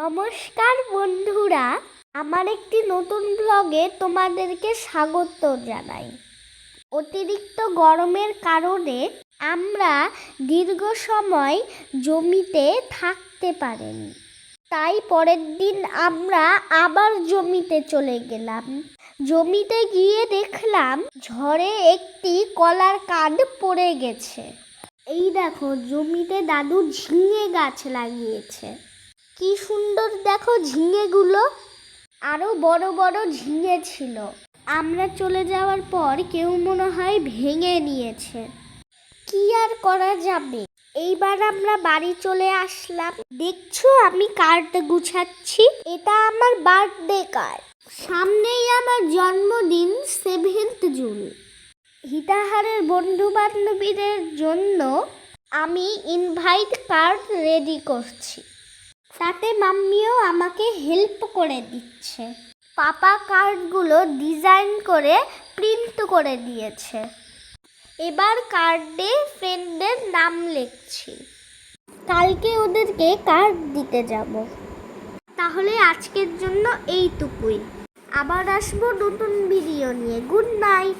নমস্কার বন্ধুরা, আমার একটি নতুন ব্লগে তোমাদেরকে স্বাগত জানাই। অতিরিক্ত গরমের কারণে আমরা দীর্ঘ সময় জমিতে থাকতে পারিনি। তাই পরের দিন আমরা আবার জমিতে চলে গেলাম। জমিতে গিয়ে দেখলাম ঝড়ে একটি কলার কাঠ পড়ে গেছে। এই দেখো, জমিতে দাদু ঝিঙে গাছ লাগিয়েছে। কি সুন্দর দেখো ঝিঙেগুলো। আরও বড় বড় ঝিঙে ছিল। আমরা চলে যাওয়ার পর কেউ মনে হয় ভেঙে নিয়েছে। কি আর করা যাবে? এইবার আমরা বাড়ি চলে আসলাম। দেখছ আমি কার্ড গুছাচ্ছি? এটা আমার বার্থডে কার্ড। সামনেই আমার জন্মদিন, সেভেন্থ জুন। হিতাহারের বন্ধু বান্ধবীদের জন্য আমি ইনভাইট কার্ড রেডি করছি। তাতে মাম্মিও আমাকে হেল্প করে দিচ্ছে। পাপা কার্ডগুলো ডিজাইন করে প্রিন্ট করে দিয়েছে। এবার কার্ডে ফ্রেন্ডদের নাম লিখছি। কালকে ওদেরকে কার্ড দিতে যাব। তাহলে আজকের জন্য এইটুকুই। আবার আসব নতুন ভিডিও নিয়ে। Good night